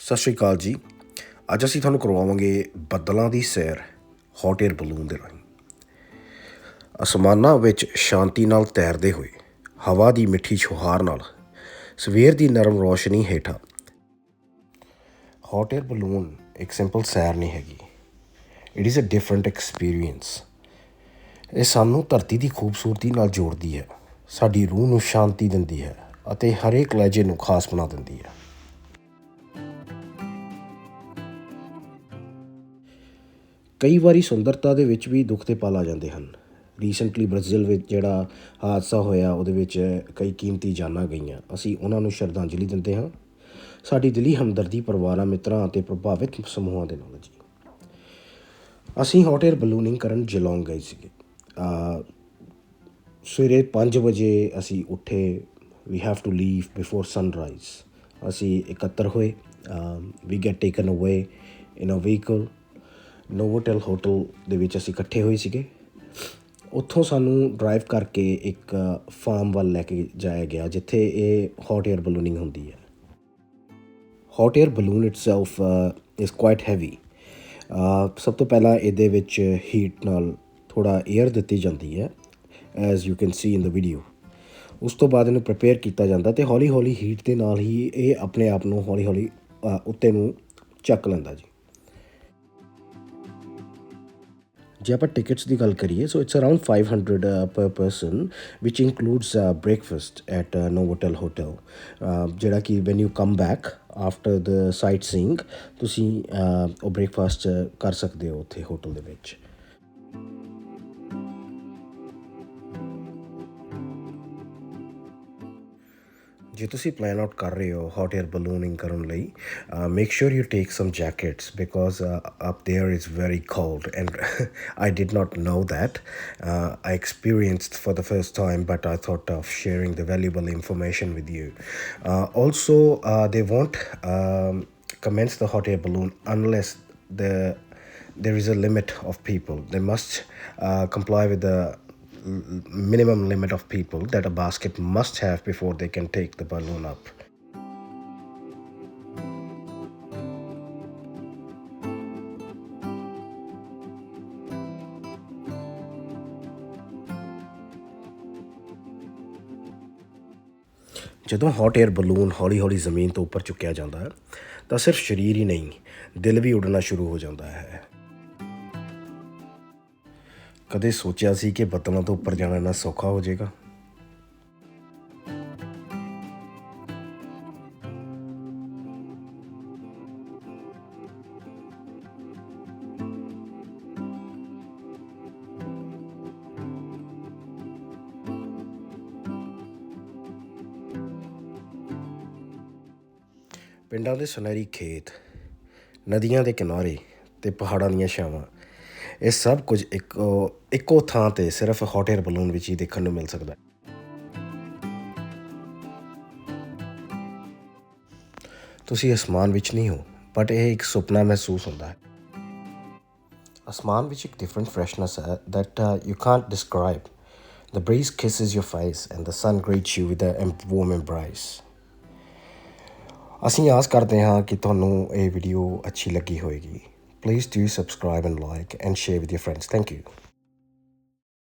ਸਤਿ ਸ਼੍ਰੀ ਅਕਾਲ ਜੀ। ਅੱਜ ਅਸੀਂ ਤੁਹਾਨੂੰ ਕਰਵਾਵਾਂਗੇ ਬੱਦਲਾਂ ਦੀ ਸੈਰ ਹੌਟ 에ਅਰ ਬਲੂਨ ਦੇ ਰਾਹੀਂ। ਅਸਮਾਨਾਂ ਵਿੱਚ ਸ਼ਾਂਤੀ ਨਾਲ ਤੈਰਦੇ ਹੋਏ, ਹਵਾ ਦੀ ਮਿੱਠੀ ਛੁਹਾਰ ਨਾਲ, ਸਵੇਰ ਦੀ ਨਰਮ ਰੋਸ਼ਨੀ ਹੇਠਾਂ। ਹੌਟ 에ਅਰ ਬਲੂਨ ਇੱਕ ਸਿੰਪਲ ਸੈਰ ਨਹੀਂ ਹੈਗੀ। It is a different experience ਇਹ ਸਾਨੂੰ ਧਰਤੀ ਦੀ ਖੂਬਸੂਰਤੀ ਨਾਲ ਜੋੜਦੀ ਹੈ। ਸਾਡੀ ਰੂਹ ਨੂੰ ਸ਼ਾਂਤੀ ਦਿੰਦੀ ਹੈ ਅਤੇ ਹਰੇਕ ਲਹਿਜੇ ਨੂੰ ਖਾਸ ਬਣਾ ਦਿੰਦੀ ਹੈ। ਕਈ ਵਾਰੀ ਸੁੰਦਰਤਾ ਦੇ ਵਿੱਚ ਵੀ ਦੁੱਖ ਦੇ ਪਲ ਆ ਜਾਂਦੇ ਹਨ। ਰੀਸੈਂਟਲੀ ਬ੍ਰਾਜ਼ੀਲ ਵਿੱਚ ਜਿਹੜਾ ਹਾਦਸਾ ਹੋਇਆ, ਉਹਦੇ ਵਿੱਚ ਕਈ ਕੀਮਤੀ ਜਾਨਾਂ ਗਈਆਂ। ਅਸੀਂ ਉਹਨਾਂ ਨੂੰ ਸ਼ਰਧਾਂਜਲੀ ਦਿੰਦੇ ਹਾਂ। ਸਾਡੀ ਦਿਲੀ ਹਮਦਰਦੀ ਪਰਿਵਾਰਾਂ, ਮਿੱਤਰਾਂ ਅਤੇ ਪ੍ਰਭਾਵਿਤ ਸਮੂਹਾਂ ਦੇ ਨਾਲ ਜੀ। ਅਸੀਂ ਹੌਟ 에ਅਰ ਬਲੂਨਿੰਗ ਕਰਨ ਜਲੌਂਗ ਗਏ ਸੀਗੇ। ਅਹ ਸਵੇਰੇ 5 ਵਜੇ ਅਸੀਂ ਉੱਠੇ। We have to leave before sunrise ਅਸੀਂ ਇਕੱਤਰ ਹੋਏ। ਵੀ ਗੈਟ ਟੇਕਨ ਅਵੇ ਇਨ ਅ ਵਹੀਕਲ ਨੋਵੋਟੈਲ ਹੋਟਲ ਦੇ ਵਿੱਚ ਅਸੀਂ ਇਕੱਠੇ ਹੋਏ ਸੀਗੇ। ਉੱਥੋਂ ਸਾਨੂੰ ਡਰਾਈਵ ਕਰਕੇ ਇੱਕ ਫਾਰਮ ਵੱਲ ਲੈ ਕੇ ਜਾਇਆ ਗਿਆ, ਜਿੱਥੇ ਇਹ ਹੌਟ 에ਅਰ ਬਲੂਨਿੰਗ ਹੁੰਦੀ ਹੈ। Hot air balloon itself is quite heavy ਸਭ ਤੋਂ ਪਹਿਲਾਂ ਇਹਦੇ ਵਿੱਚ ਹੀਟ ਨਾਲ ਥੋੜਾ 에ਅਰ ਦਿੱਤੀ ਜਾਂਦੀ ਹੈ as you can see in the video ਉਸ ਤੋਂ ਬਾਅਦ ਇਹਨੂੰ ਪ੍ਰਪੇਅਰ ਕੀਤਾ ਜਾਂਦਾ ਤੇ ਹੌਲੀ-ਹੌਲੀ ਹੀਟ ਦੇ ਨਾਲ ਹੀ ਇਹ ਆਪਣੇ ਆਪ ਨੂੰ ਹੌਲੀ-ਹੌਲੀ uh, ਉੱਤੇ ਨੂੰ ਚੱਕ ਲੈਂਦਾ ਜੀ। ਜੇ ਆਪਾਂ ਟਿਕਟਸ ਦੀ ਗੱਲ ਕਰੀਏ so it's around 500 per person which includes breakfast at Novotel hotel ਜਿਹੜਾ ਕਿ when you come back after the sightseeing ਤੁਸੀਂ uh, ਉਹ ਬ੍ਰੇਕਫਾਸਟ uh, ਕਰ ਸਕਦੇ ਹੋ ਉੱਥੇ ਹੋਟਲ ਦੇ ਵਿੱਚ। ਜੇ ਤੁਸੀਂ ਪਲਾਨ ਆਊਟ ਕਰ ਰਹੇ ਹੋ ਹੌਟ 에ਅਰ ਬਲੂਨਿੰਗ ਕਰਨ ਲਈ make sure you take some jackets because up there is very cold and I did not know that I experienced for the first time but I thought of sharing the valuable information with you also they won't commence the hot air balloon unless the there is a limit of people. They must uh, comply with the minimum limit of people that a basket must have before they can take the balloon up. ਜਦੋਂ hot air balloon ਹੌਲੀ-ਹੌਲੀ ਜ਼ਮੀਨ ਤੋਂ ਉੱਪਰ ਚੁੱਕਿਆ ਜਾਂਦਾ ਹੈ ਤਾਂ ਸਿਰਫ ਸਰੀਰ ਹੀ ਨਹੀਂ ਦਿਲ ਵੀ ਉੱਡਣਾ ਸ਼ੁਰੂ ਹੋ ਜਾਂਦਾ ਹੈ ਕਦੇ ਸੋਚਿਆ ਸੀ ਕਿ ਬੱਦਲਾਂ ਤੋਂ ਉੱਪਰ ਜਾਣਾ ਇੰਨਾ ਸੌਖਾ ਹੋ ਜਾਏਗਾ? ਪਿੰਡਾਂ ਦੇ ਸੁਨਹਿਰੀ ਖੇਤ, ਨਦੀਆਂ ਦੇ ਕਿਨਾਰੇ ਤੇ ਪਹਾੜਾਂ ਦੀਆਂ ਛਾਵਾਂ ਇਹ ਸਭ ਕੁਝ ਇੱਕ ਇੱਕੋ ਥਾਂ ਤੇ ਸਿਰਫ ਹੌਟ 에ਅਰ ਬਲੂਨ ਵਿੱਚ ਹੀ ਦੇਖਣ ਨੂੰ ਮਿਲ ਸਕਦਾ ਹੈ। ਤੁਸੀਂ ਅਸਮਾਨ ਵਿੱਚ ਨਹੀਂ ਹੋ ਬਟ ਇਹ ਇੱਕ ਸੁਪਨਾ ਮਹਿਸੂਸ ਹੁੰਦਾ ਹੈ। ਅਸਮਾਨ ਵਿੱਚ ਇੱਕ ਡਿਫਰੈਂਟ ਫਰੈਸ਼ਨੈਸ ਹੈ that uh, you can't describe. The breeze kisses your face and the sun greets you with a warm embrace. ਅਸੀਂ ਆਸ ਕਰਦੇ ਹਾਂ ਕਿ ਤੁਹਾਨੂੰ ਇਹ ਵੀਡੀਓ ਅੱਛੀ ਲੱਗੀ ਹੋਵੇਗੀ Please do subscribe and like and share with your friends. Thank you.